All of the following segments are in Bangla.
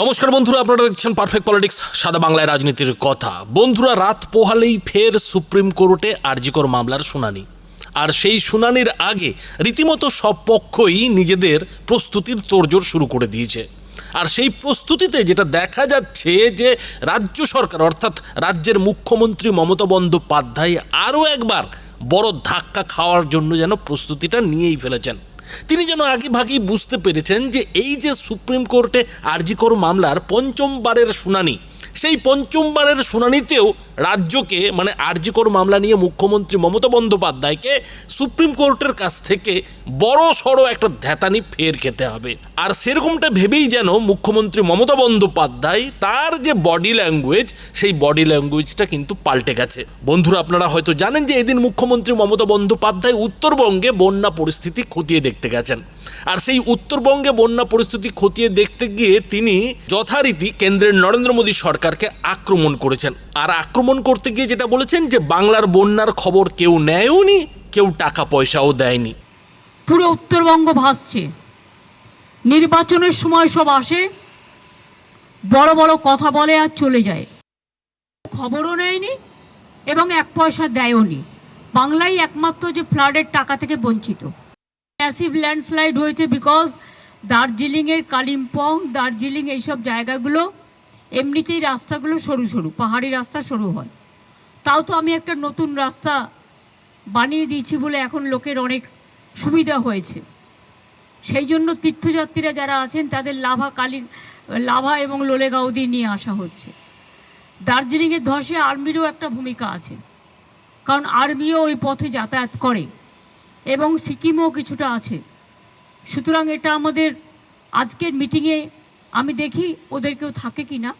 নমস্কার বন্ধুরা, আপনারা দেখছেন পারফেক্ট পলিটিক্স সাদা বাংলায় রাজনীতির কথা। বন্ধুরা, রাত পোহালেই ফের সুপ্রিম কোর্টে আরজিকর মামলার শুনানি। আর সেই শুনানির আগে রীতিমতো সব পক্ষই নিজেদের প্রস্তুতির তোড়জোড় শুরু করে দিয়েছে। আর সেই প্রস্তুতিতে যেটা দেখা যাচ্ছে যে রাজ্য সরকার, অর্থাৎ রাজ্যের মুখ্যমন্ত্রী মমতা বন্দ্যোপাধ্যায় আরও একবার বড় ধাক্কা খাওয়ার জন্য যেন প্রস্তুতিটা নিয়েই ফেলেছেন। তিনি যেন আগে ভাগেই বুঝতে পেরেছেন যে এই যে সুপ্রিম কোর্টে আরজিকর মামলার পঞ্চমবারের শুনানি, সেই পঞ্চমবারের শুনানিতেও রাজ্যকে মানে আরজিকর মামলা নিয়ে মুখ্যমন্ত্রী মমতা বন্দ্যোপাধ্যায়কে সুপ্রিম কোর্টের কাছ থেকে বড় সড়ো একটা ধ্যাতানি ফের খেতে হবে। আর সেরকমটা ভেবেই যেন মুখ্যমন্ত্রী মমতা বন্দ্যোপাধ্যায় তার যে বডি ল্যাঙ্গুয়েজ, সেই বডি ল্যাঙ্গুয়েজটা কিন্তু পাল্টে গেছে। বন্ধুরা, আপনারা হয়তো জানেন যে এদিন মুখ্যমন্ত্রী মমতা বন্দ্যোপাধ্যায় উত্তরবঙ্গে বন্যা পরিস্থিতি খতিয়ে দেখতে গেছেন। আর সেই উত্তরবঙ্গে বন্যা পরিস্থিতি খতিয়ে দেখতে গিয়ে তিনি যথারীতি কেন্দ্রের নরেন্দ্র মোদী সরকারকে আক্রমণ করেছেন। আর আক্রমণ করতে গিয়ে যেটা বলেছেন যে, বাংলার বন্যার খবর কেউ নেয়ওনি কেউ টাকা পয়সাও দেয়নি। পুরো উত্তরবঙ্গ ভাসছে। নির্বাচনের সময় সব আসে, বড় বড় কথা বলে আর চলে যায়। খবরও নেয়নি এবং এক পয়সা দেয়ওনি। বাংলাই একমাত্র যে ফ্লাডের টাকা থেকে বঞ্চিত। ম্যাসিভ ল্যান্ডস্লাইড হয়েছে বিকজ দার্জিলিংয়ের কালিম্পং, দার্জিলিং এইসব জায়গাগুলো এমনিতেই রাস্তাগুলো সরু সরু, পাহাড়ি রাস্তা সরু হয়। তাও তো আমি একটা নতুন রাস্তা বানিয়ে দিয়েছি বলে এখন লোকের অনেক সুবিধা হয়েছে। সেই জন্য তীর্থযাত্রীরা যারা আছেন, তাদের লাভা কালী, লাভা এবং লোলেগাঁও দিয়ে নিয়ে আসা হচ্ছে। দার্জিলিংয়ের ধসে আর্মিরও একটা ভূমিকা আছে। কারণ আর্মিও ওই পথে যাতায়াত করে। এবং সিকিমও কিছুটা আছে। সুতরাং এটা আমাদের আজকের মিটিংয়ে আমি দেখি ওদের কেউ থাকে কি না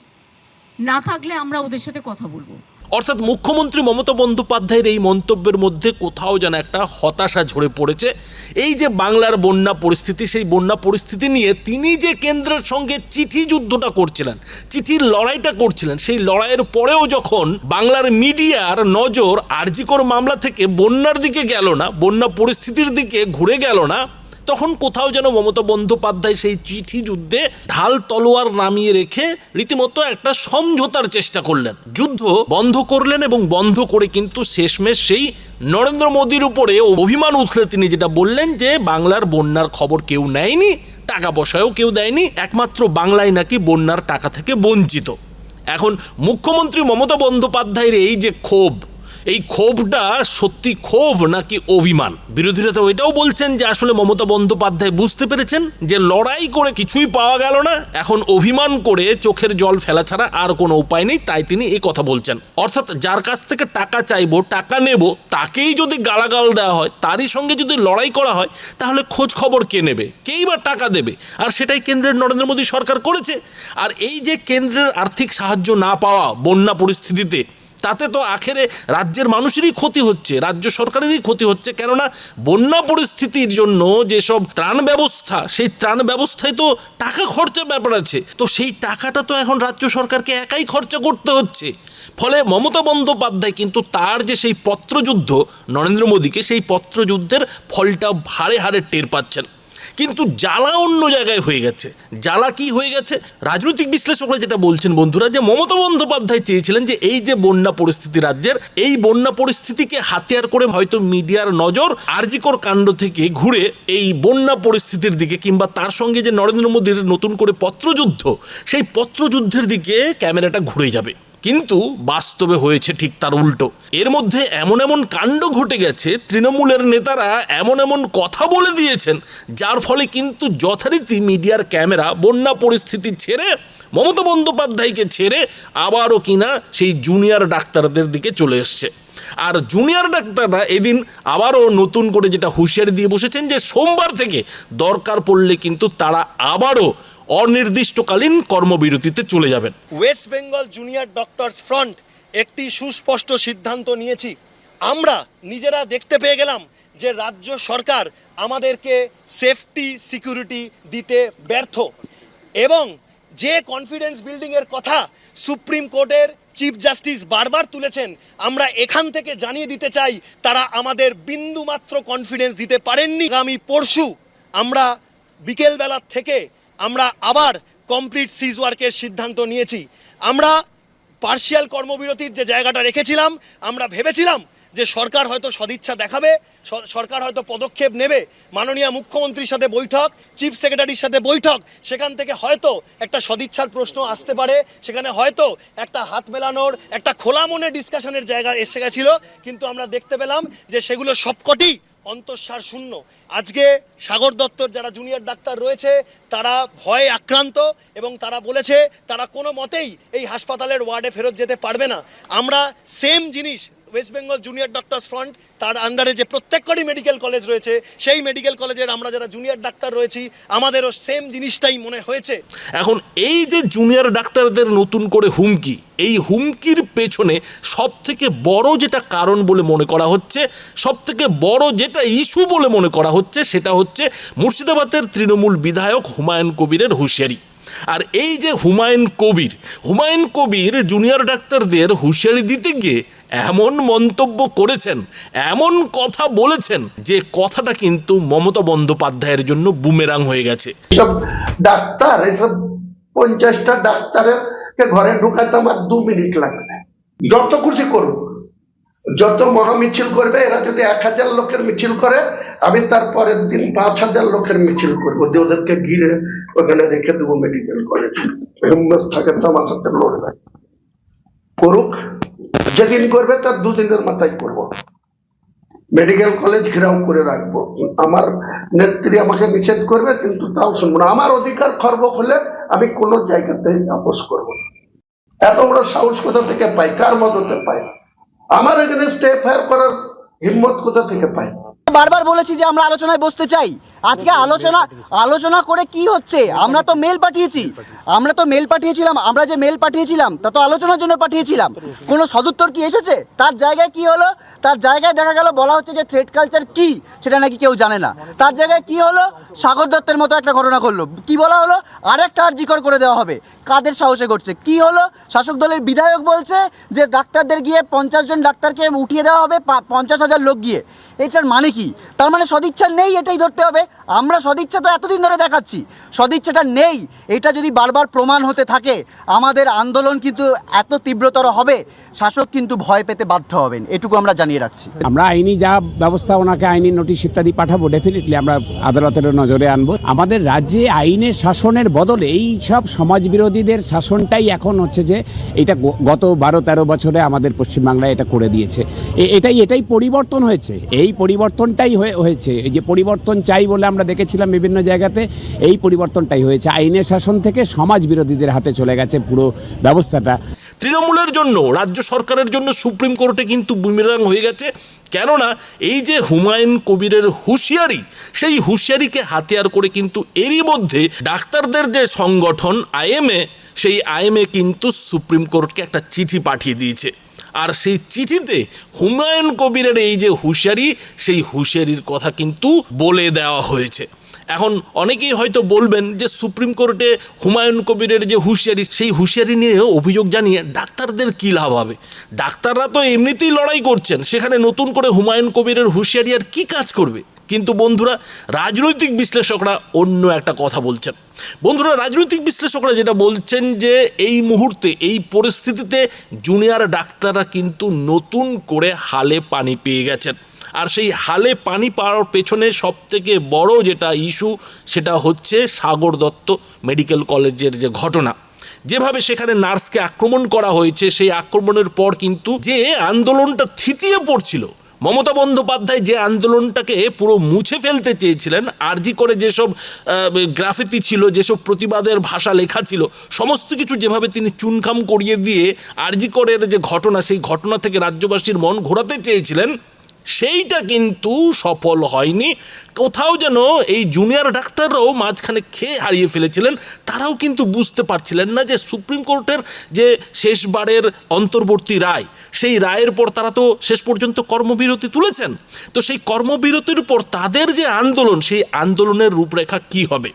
না থাকলে আমরা ওদের সাথে কথা বলব। অর্থাৎ মুখ্যমন্ত্রী মমতা বন্দ্যোপাধ্যায়ের এই মন্তব্যের মধ্যে কোথাও যেন একটা হতাশা ঝরে পড়েছে। এই যে বাংলার বন্যা পরিস্থিতি, সেই বন্যা পরিস্থিতি নিয়ে তিনি যে কেন্দ্রের সঙ্গে চিঠি যুদ্ধটা করছিলেন, চিঠির লড়াইটা করছিলেন, সেই লড়াইয়ের পরেও যখন বাংলার মিডিয়ার নজর আরজিকর মামলা থেকে বন্যার দিকে গেল না, বন্যা পরিস্থিতির দিকে ঘুরে গেল না তখন কোথাও যেন মমতা বন্দ্যোপাধ্যায় সেই চিঠি যুদ্ধে ঢাল তলোয়ার নামিয়ে রেখে রীতিমতো একটা সমঝোতার চেষ্টা করলেন। যুদ্ধ বন্ধ করলেন এবং বন্ধ করে কিন্তু শেষমেশ সেই নরেন্দ্র মোদীর উপরে অভিমান উঠলে তিনি যেটা বললেন যে, বাংলার বন্যার খবর কেউ নেয়নি, টাকা পয়সাও কেউ দেয়নি, একমাত্র বাংলায় নাকি বন্যার টাকা থেকে বঞ্চিত। এখন মুখ্যমন্ত্রী মমতা বন্দ্যোপাধ্যায়ের এই যে ক্ষোভ এই ক্ষোভটা সত্যি ক্ষোভ নাকি অভিমান? বিরোধীরা তো এটাও বলছেন যে আসলে মমতা বন্দ্যোপাধ্যায় বুঝতে পেরেছেন যে লড়াই করে কিছুই পাওয়া গেল না। এখন অভিমান করে চোখের জল ফেলা ছাড়া আর কোনো উপায় নেই, তাই তিনি এই কথা বলছেন। অর্থাৎ যার কাছ থেকে টাকা চাইব, টাকা নেব, তাকেই যদি গালাগাল দেওয়া হয়, তারই সঙ্গে যদি লড়াই করা হয়, তাহলে খোঁজ খবর কে নেবে? কেই বা টাকা দেবে? আর সেটাই কেন্দ্রের নরেন্দ্র মোদী সরকার করেছে। আর এই যে কেন্দ্রের আর্থিক সাহায্য না পাওয়া বন্যা পরিস্থিতিতে তাতে তো আখেরে রাজ্যের মানুষেরই ক্ষতি হচ্ছে, রাজ্য সরকারেরই ক্ষতি হচ্ছে। কেননা বন্যা পরিস্থিতির জন্য যেসব ত্রাণ ব্যবস্থা, সেই ত্রাণ ব্যবস্থায় তো টাকা খরচার ব্যাপার আছে। তো সেই টাকাটা তো এখন রাজ্য সরকারকে একাই খরচা করতে হচ্ছে। ফলে মমতা বন্দ্যোপাধ্যায় কিন্তু তার যে সেই পত্রযুদ্ধ, নরেন্দ্র মোদীকে সেই পত্রযুদ্ধের ফলটা হারে হারে টের পাচ্ছেন। কিন্তু জ্বালা অন্য জায়গায় হয়ে গেছে। জ্বালা কি হয়ে গেছে? রাজনৈতিক বিশ্লেষকরা যেটা বলছেন বন্ধুরা, যে মমতা বন্দ্যোপাধ্যায় চেয়েছিলেন যে এই যে বন্যা পরিস্থিতি রাজ্যের, এই বন্যা পরিস্থিতিকে হাতিয়ার করে হয়তো মিডিয়ার নজর আরজিকর কাণ্ড থেকে ঘুরে এই বন্যা পরিস্থিতির দিকে কিংবা তার সঙ্গে যে নরেন্দ্র মোদীর নতুন করে পত্রযুদ্ধ, সেই পত্রযুদ্ধের দিকে ক্যামেরাটা ঘুরে যাবে। কিন্তু বাস্তবে হয়েছে ঠিক তার উল্টো। এর মধ্যে এমন এমন কাণ্ড ঘটে গেছে, তৃণমূলের নেতারা এমন এমন কথা বলে দিয়েছেন, যার ফলে কিন্তু যথারীতি মিডিয়ার ক্যামেরা বন্যা পরিস্থিতি ছেড়ে, মমতা বন্দ্যোপাধ্যায়কে ছেড়ে আবারও কিনা সেই জুনিয়র ডাক্তারদের দিকে চলে এসছে। আর জুনিয়র ডাক্তাররা এদিন আবারও নতুন করে যেটা হুঁশিয়ারি দিয়ে বসেছেন যে সোমবার থেকে দরকার পড়লে কিন্তু তারা আবারও অনির্দিষ্টকালীন কর্মবিরতিতে চলে যাবেন। West Bengal junior doctors front একটি সুস্পষ্ট সিদ্ধান্ত নিয়েছি। আমরা নিজেরা দেখতে পেয়ে গেলাম যে রাজ্য সরকার আমাদেরকে সেফটি, সিকিউরিটি দিতে ব্যর্থ এবং যে কনফিডেন্স বিল্ডিংয়ের কথা সুপ্রিম কোর্টের চিফ জাস্টিস বারবার তুলেছেন, আমরা এখান থেকে জানিয়ে দিতে চাই, তারা আমাদের বিন্দুমাত্র কনফিডেন্স দিতে পারেননি। আগামী পরশু আমরা বিকেলবেলার থেকে আমরা আবার কমপ্লিট সিজ ওয়ার্কের সিদ্ধান্ত নিয়েছি। আমরা পার্শিয়াল কর্মবিরতির যে জায়গাটা রেখেছিলাম, আমরা ভেবেছিলাম যে সরকার হয়তো সদিচ্ছা দেখাবে সরকার হয়তো পদক্ষেপ নেবে। মাননীয় মুখ্যমন্ত্রীর সাথে বৈঠক চিফ সেক্রেটারির সাথে বৈঠক, সেখান থেকে হয়তো একটা সদিচ্ছার প্রশ্ন আসতে পারে। সেখানে হয়তো একটা হাত মেলানোর, একটা খোলা মনে ডিসকাশনের জায়গা এসে গেছিল। কিন্তু আমরা দেখতে পেলাম যে সেগুলো সবকটি অন্তঃসার শূন্য। আজকে সাগর দত্তর যারা জুনিয়র ডাক্তার রয়েছে, তারা ভয়ে আক্রান্ত এবং তারা বলেছে, তারা কোনো মতেই এই হাসপাতালের ওয়ার্ডে ফেরত যেতে পারবে না। আমরা সেম জিনিস West Bengal junior doctors front তার আন্ডারে যে প্রত্যেকটি মেডিকেল কলেজ রয়েছে, সেই মেডিকেল কলেজের আমরা যারা জুনিয়র ডাক্তার রয়েছি, আমাদেরও সেম জিনিসটাই মনে হয়েছে। এখন এই যে জুনিয়র ডাক্তারদের নতুন করে হুমকি, এই হুমকির পেছনে সব থেকে বড় যেটা কারণ বলে মনে করা হচ্ছে সব থেকে বড় যেটা ইস্যু বলে মনে করা হচ্ছে, সেটা হচ্ছে মুর্শিদাবাদের তৃণমূল বিধায়ক হুমায়ুন কবিরের হুঁশিয়ারি। আর এই যে হুমায়ুন কবির হুমায়ুন কবির জুনিয়র ডাক্তারদের হুঁশিয়ারি দিতে গিয়ে এমন মন্তব্য করেছেন, এমন কথা বলেছেন যে কথাটা কিন্তু মমতা বন্দ্যোপাধ্যায়ের জন্য বুমেরাং হয়ে গেছে। ডাক্তার, এসব পঞ্চাশটা ডাক্তারের ঘরে ঢুকাতে আমার দু মিনিট লাগবে। যত খুশি করুক, যত মহা মিছিল করবে, এরা যদি এক হাজার লোকের মিছিল করে, আমি তার পরের দিন পাঁচ হাজার লোকের মিছিল করব, যে ওদেরকে ঘিরে ওখানে রেখে দেবো মেডিকেল কলেজ হিম্মত থাকে তো আমার সাথে লড়বে করুক। যেদিন করবে তার দুদিনের মাথায় করব। মেডিকেল কলেজ ঘেরাও করে রাখব। আমার নেত্রী আমাকে নিষেধ করবে, কিন্তু তাও শুনব না। আমার অধিকার খর্ব হলে আমি কোনো জায়গাতে আপোষ করব না। এত বড় সাহস কোথা থেকে পাই? কার মদতে পাই? আমার এখানে স্টে ফায়ার করার হিম্মত কোথা থেকে পাই? বারবার বলেছি যে আমরা আলোচনায় বসতে চাই। আজকে আলোচনা আলোচনা করে কি হচ্ছে? আমরা তো মেল পাঠিয়েছি। আমরা তো মেল পাঠিয়েছিলাম, আমরা যে মেল পাঠিয়েছিলাম, তা তো আলোচনার জন্য পাঠিয়েছিলাম। কোনো সদুত্তর কি এসেছে? তার জায়গায় কি হলো? তার জায়গায় দেখা গেল, বলা হচ্ছে যে থ্রেড কালচার কি, সেটা নাকি কেউ জানে না। তার জায়গায় কি হলো? সাগর দত্তের মতো একটা ঘটনা করল কি বলা হলো? আরেকটা আর্জিকর করে দেওয়া হবে। কাদের সাহসে করছে কি হলো? শাসক দলের বিধায়ক বলছে যে ডাক্তারদের গিয়ে পঞ্চাশ জন ডাক্তারকে উঠিয়ে দেওয়া হবে পঞ্চাশ হাজার লোক গিয়ে। এটার মানে কি? তার মানে সদিচ্ছা নেই, এটাই ধরতে হবে। আমরা সদিচ্ছা তো এতদিন ধরে দেখাচ্ছি। সদিচ্ছাটা নেই। এটা যদি বারবার প্রমাণ হতে থাকে, আমাদের আন্দোলন কিন্তু এত তীব্রতর হবে, শাসক কিন্তু ভয় পেতে বাধ্য হবেন। এটুকু আমরা জানিয়ে রাখছি। আমরা আইনি যা ব্যবস্থা ওনাকে আইনি নোটিশ ইত্যাদি পাঠাবো ডেফিনেটলি আমরা আদালতের নজরে আনব। আমাদের রাজ্যে আইনের শাসনের বদলে এই সব সমাজ বিরোধীদের শাসনটাই এখন হচ্ছে যে, এটা গত বারো তেরো বছরে আমাদের পশ্চিমবাংলায় এটা করে দিয়েছে। এটাই এটাই পরিবর্তন হয়েছে। এই পরিবর্তনটাই হয়ে- হয়েছে। এই যে পরিবর্তন চাই বলে আমরা দেখেছিলাম বিভিন্ন জায়গাতে এই পরিবর্তনটাই হয়েছে। আইনের শাসন থেকে সমাজ বিরোধীদের হাতে চলে গেছে পুরো ব্যবস্থাটা। তৃণমূলের জন্য, রাজ্য সরকারের জন্য সুপ্রিম কোর্টে কিন্তু বুমিরাং হয়ে গেছে। কেননা, এই যে হুমায়ুন কবিরের হুঁশিয়ারি, সেই হুঁশিয়ারিকে হাতিয়ার করে কিন্তু এরই মধ্যে ডাক্তারদের যে সংগঠন আইএমএ, সেই আইএমএ কিন্তু সুপ্রিম কোর্টকে একটা চিঠি পাঠিয়ে দিয়েছে। আর সেই চিঠিতে হুমায়ুন কবিরের এই যে হুঁশিয়ারি, সেই হুঁশিয়ারির কথা কিন্তু বলে দেওয়া হয়েছে। এখন অনেকেই হয়তো বলবেন যে সুপ্রিম কোর্টে হুমায়ুন কবিরের যে হুঁশিয়ারি, সেই হুঁশিয়ারি নিয়ে অভিযোগ জানিয়ে ডাক্তারদের কী লাভ হবে? ডাক্তাররা তো এমনিতেই লড়াই করছেন, সেখানে নতুন করে হুমায়ুন কবিরের হুঁশিয়ারি আর কী কাজ করবে? কিন্তু বন্ধুরা, রাজনৈতিক বিশ্লেষকরা অন্য একটা কথা বলছেন। বন্ধুরা, রাজনৈতিক বিশ্লেষকরা যেটা বলছেন যে, এই মুহূর্তে, এই পরিস্থিতিতে জুনিয়র ডাক্তাররা কিন্তু নতুন করে হালে পানি পেয়ে গেছেন। আর সেই হালে পানি পাওয়ার পেছনে সব থেকে বড় যেটা ইস্যু, সেটা হচ্ছে সাগর দত্ত মেডিকেল কলেজের যে ঘটনা। যেভাবে সেখানে নার্সকে আক্রমণ করা হয়েছে, সেই আক্রমণের পর কিন্তু যে আন্দোলনটা থিতিয়ে পড়ছিল মমতা বন্দ্যোপাধ্যায় যে আন্দোলনটাকে পুরো মুছে ফেলতে চেয়েছিলেন, আরজি করে যেসব গ্রাফিতি ছিল, যেসব প্রতিবাদের ভাষা লেখা ছিল, সমস্ত কিছু যেভাবে তিনি চুনখাম করিয়ে দিয়ে আরজি করের যে ঘটনা, সেই ঘটনা থেকে রাজ্যবাসীর মন ঘোরাতে চেয়েছিলেন সেইটা কিন্তু সফল হয়নি। কোথাও যেন এই জুনিয়র ডাক্তাররাও মাঝখানে খেয়ে হারিয়ে ফেলেছিলেন, তারাও কিন্তু বুঝতে পারছিলেন না যে সুপ্রিম কোর্টের যে শেষবারের অন্তর্বর্তী রায়, সেই রায়ের পর তারা তো শেষ পর্যন্ত কর্মবিরতি তুলেছেন। তো সেই কর্মবিরতির পর তাদের যে আন্দোলন, সেই আন্দোলনের রূপরেখা কি হবে?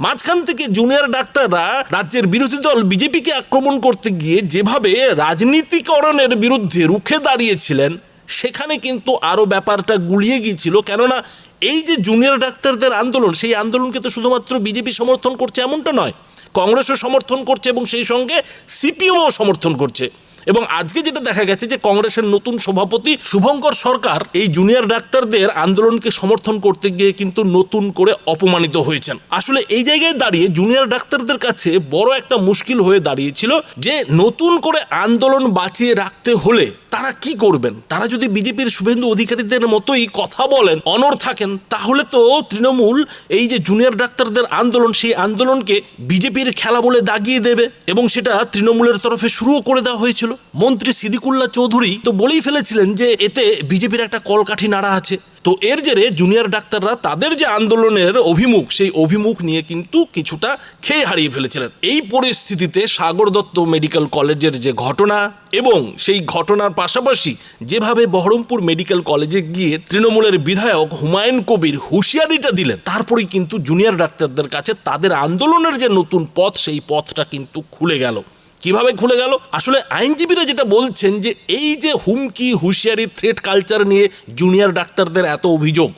মাঝখান থেকে জুনিয়র ডাক্তাররা রাজ্যের বিরোধী দল বিজেপিকে আক্রমণ করতে গিয়ে যেভাবে রাজনীতিকরণের বিরুদ্ধে রুখে দাঁড়িয়েছিলেন সেখানে কিন্তু আরও ব্যাপারটা গুলিয়ে গিয়েছিল। কেননা এই যে জুনিয়র ডাক্তারদের আন্দোলন, সেই আন্দোলনকে তো শুধুমাত্র বিজেপি সমর্থন করছে এমনটা নয়। কংগ্রেসও সমর্থন করছে এবং সেই সঙ্গে সিপিএমও সমর্থন করছে। এবং আজকে যেটা দেখা গেছে যে কংগ্রেসের নতুন সভাপতি শুভঙ্কর সরকার এই জুনিয়র ডাক্তারদের আন্দোলনকে সমর্থন করতে গিয়ে কিন্তু নতুন করে অপমানিত হয়েছেন। আসলে এই জায়গায় দাঁড়িয়ে জুনিয়র ডাক্তারদের কাছে বড় একটা মুশকিল হয়ে দাঁড়িয়েছিল যে নতুন করে আন্দোলন বাঁচিয়ে রাখতে হলে তারা কি করবেন? তারা যদি বিজেপির শুভেন্দু অধিকারীদের মতোই কথা বলেন অনর থাকেন, তাহলে তো তৃণমূল এই যে জুনিয়র ডাক্তারদের আন্দোলন, সেই আন্দোলনকে বিজেপির খেলা বলে দাগিয়ে দেবে এবং সেটা তৃণমূলের তরফে শুরুও করে দেওয়া হয়েছিল। মন্ত্রী সিদিকুল্লা চৌধুরী তো বলেই ফেলেছিলেন যে এতে বিজেপির একটা কলকাঠি নাড়া আছে। তো এর জেরে জুনিয়র ডাক্তাররা তাদের যে আন্দোলনের অভিমুখ, সেই অভিমুখ নিয়ে কিন্তু কিছুটা খেয়ে হারিয়ে ফেলেছিলেন। এই পরিস্থিতিতে সাগর দত্ত মেডিকেল কলেজের যে ঘটনা এবং সেই ঘটনার পাশাপাশি যেভাবে বহরমপুর মেডিকেল কলেজে গিয়ে তৃণমূলের বিধায়ক হুমায়ুন কবির হুঁশিয়ারিটা দিলেন, তারপরেই কিন্তু জুনিয়র ডাক্তারদের কাছে তাদের আন্দোলনের যে নতুন পথ, সেই পথটা কিন্তু খুলে গেল। কীভাবে খুলে গেল? আসলে আইনজীবীরা যেটা বলছেন যে এই যে হুমকি, হুঁশিয়ারি থ্রেট কালচার নিয়ে জুনিয়র ডাক্তারদের এত অভিযোগ,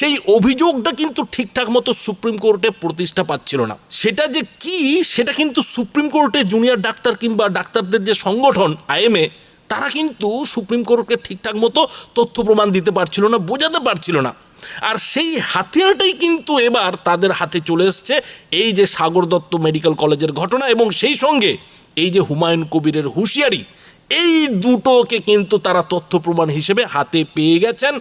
সেই অভিযোগটা কিন্তু ঠিকঠাক মতো সুপ্রিম কোর্টে প্রতিষ্ঠা পাচ্ছিল না। সেটা যে কি, সেটা কিন্তু সুপ্রিম কোর্টে জুনিয়র ডাক্তার কিংবা ডাক্তারদের যে সংগঠন, আইএমএ, তারা কিন্তু সুপ্রিম কোর্টকে ঠিকঠাক মতো তথ্য প্রমাণ দিতে পারছিল না, বোঝাতে পারছিল না। আর সেই হাতিয়ারটাই কিন্তু এবার তাদের হাতে চলে এসছে, এই যে সাগর দত্ত মেডিকেল কলেজের ঘটনা এবং সেই সঙ্গে এই যে হুমায়ুন কবিরের হুঁশিয়ারি, এই দুটোকে কিন্তু তারা তথ্য প্রমাণ হিসেবে হাতে পেয়ে গেছেন।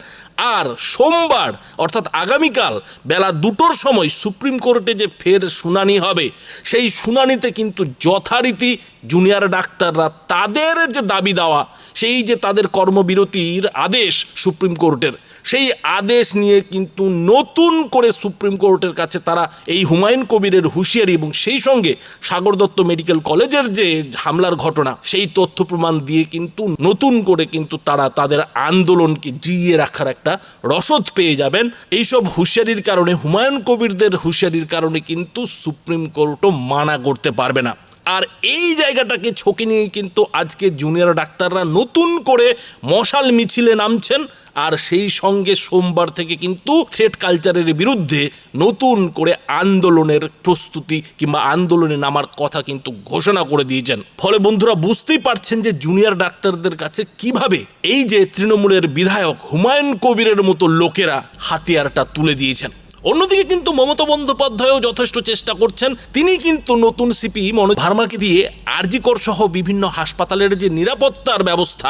আর সোমবার, অর্থাৎ আগামীকাল বেলা দুটোর সময় সুপ্রিম কোর্টে যে ফের শুনানি হবে, সেই শুনানিতে কিন্তু যথারীতি জুনিয়র ডাক্তাররা তাদের যে দাবি দেওয়া, সেই যে তাদের কর্মবিরতির আদেশ সুপ্রিম কোর্টের। সেই আদেশ নিয়ে কিন্তু নতুন করে সুপ্রিম কোর্টের কাছে তারা এই হুমায়ুন কবিরের হুঁশিয়ারি এবং সেই সঙ্গে সাগর দত্ত মেডিকেল কলেজের যে হামলার ঘটনা, সেই তথ্য প্রমাণ দিয়ে কিন্তু নতুন করে কিন্তু তারা তাদের আন্দোলনকে জিইয়ে রাখার একটা রসদ পেয়ে যাবেন। এইসব হুঁশিয়ারির কারণে, হুমায়ুন কবিরদের হুঁশিয়ারির কারণে কিন্তু সুপ্রিম কোর্টও মানা করতে পারবে না। আর এই জায়গাটাকে ছকে নিয়ে কিন্তু আজকে জুনিয়র ডাক্তাররা নতুন করে মশাল মিছিলে নামছেন। আর সেই সঙ্গে সোমবার থেকে কিন্তু থ্রেট কালচারের বিরুদ্ধে নতুন করে আন্দোলনের প্রস্তুতি কিংবা আন্দোলনে নামার কথা কিন্তু ঘোষণা করে দিয়েছেন। ফলে বন্ধুরা বুঝতেই পারছেন যে জুনিয়র ডাক্তারদের কাছে কীভাবে এই যে তৃণমূলের বিধায়ক হুমায়ুন কবিরের মতো লোকেরা হাতিয়ারটা তুলে দিয়েছেন। অন্যদিকে কিন্তু মমতা বন্দ্যোপাধ্যায়ও যথেষ্ট চেষ্টা করছেন। তিনি কিন্তু নতুন সিপি মনোজ ভার্মাকে দিয়ে আরজিকর সহ বিভিন্ন হাসপাতালের যে নিরাপত্তার ব্যবস্থা,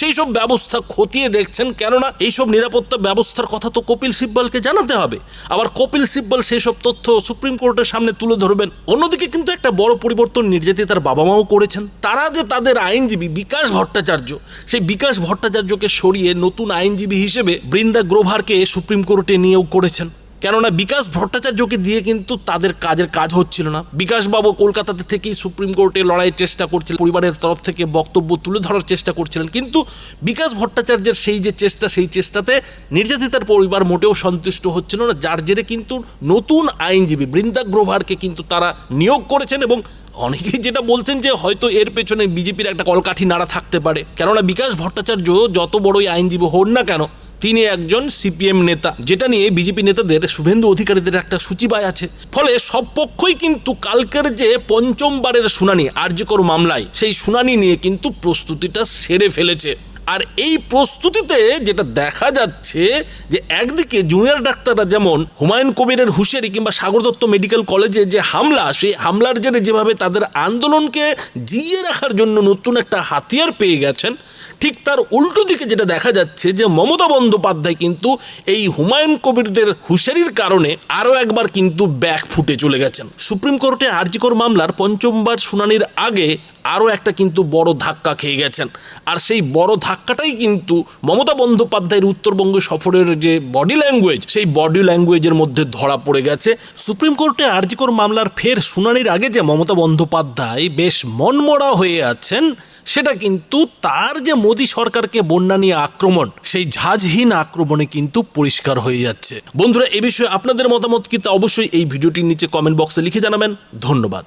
সেই সব ব্যবস্থা খতিয়ে দেখছেন কেননা এইসব নিরাপত্তা ব্যবস্থার কথা তো কপিল সিব্বলকে জানাতে হবে। আবার কপিল সিব্বল সেই সব তথ্য সুপ্রিম কোর্টের সামনে তুলে ধরবেন। অন্যদিকে কিন্তু একটা বড় পরিবর্তন নির্যাতিতার বাবা মাও করেছেন। তারা যে তাদের আইনজীবী বিকাশ ভট্টাচার্য, সেই বিকাশ ভট্টাচার্যকে সরিয়ে নতুন আইনজীবী হিসেবে বৃন্দা গ্রোভারকে সুপ্রিম কোর্টে নিয়োগ করেছেন। কেননা বিকাশ ভট্টাচার্যকে দিয়ে কিন্তু তাদের কাজের কাজ হচ্ছিল না। বিকাশবাবু কলকাতাতে থেকেই সুপ্রিম কোর্টে লড়াইয়ের চেষ্টা করছিলেন, পরিবারের তরফ থেকে বক্তব্য তুলে ধরার চেষ্টা করছিলেন। কিন্তু বিকাশ ভট্টাচার্যের সেই যে চেষ্টা, সেই চেষ্টাতে নির্যাতিতার পরিবার মোটেও সন্তুষ্ট হচ্ছিল না, যার জেরে কিন্তু নতুন আইনজীবী বৃন্দা গ্রোভারকে কিন্তু তারা নিয়োগ করেছেন এবং অনেকেই যেটা বলছেন যে হয়তো এর পেছনে বিজেপির একটা কলকাঠি নাড়া থাকতে পারে। কেননা বিকাশ ভট্টাচার্য যত বড়ই আইনজীবী হন না কেন তিনি একজন সিপিএম নেতা, যেটা নিয়ে বিজেপি নেতাদের, শুভেন্দু অধিকারীদের একটা সূচিবায় আছে। ফলে সব পক্ষই কিন্তু কালকের যে পঞ্চমবারের শুনানি, আর্যকর মামলায়, সেই শুনানি নিয়ে কিন্তু প্রস্তুতিটা সেরে ফেলেছে। আর এই প্রস্তুতিতে যেটা দেখা যাচ্ছে, যে একদিকে জুনিয়র ডাক্তাররা যেমন হুমায়ুন কবিরের হুঁশিয়ারি কিংবা সাগর দত্ত মেডিকেল কলেজে যে হামলা, সেই হামলার জেরে যেভাবে তাদের আন্দোলনকে জিইয়ে রাখার জন্য নতুন একটা হাতিয়ার পেয়ে গেছেন ঠিক তার উল্টো দিকে যেটা দেখা যাচ্ছে যে মমতা বন্দ্যোপাধ্যায় কিন্তু এই হুমায়ুন কবিরদের হুঁশিয়ারির কারণে আরও একবার কিন্তু ব্যাক ফুটে চলে গেছেন। সুপ্রিম কোর্টে আরজিকর মামলার পঞ্চমবার শুনানির আগে আরও একটা কিন্তু বড় ধাক্কা খেয়ে গেছেন। আর সেই বড় ধাক্কাটাই কিন্তু মমতা বন্দ্যোপাধ্যায়ের উত্তরবঙ্গ সফরের যে বডি ল্যাঙ্গুয়েজ সেই বডি ল্যাঙ্গুয়েজের মধ্যে ধরা পড়ে গেছে। সুপ্রিম কোর্টে আরজিকর মামলার ফের শুনানির আগে যে মমতা বন্দ্যোপাধ্যায় বেশ মনমরা হয়ে আছেন সেটা কিন্তু তার যে মোদী সরকারকে বন্যা নিয়ে আক্রমণ, সেই ঝাঁঝহীন আক্রমণে কিন্তু পরিষ্কার হয়ে যাচ্ছে। বন্ধুরা, এ বিষয়ে আপনাদের মতামত কিন্তু অবশ্যই এই ভিডিওটির নিচে কমেন্ট বক্সে লিখে জানাবেন। ধন্যবাদ।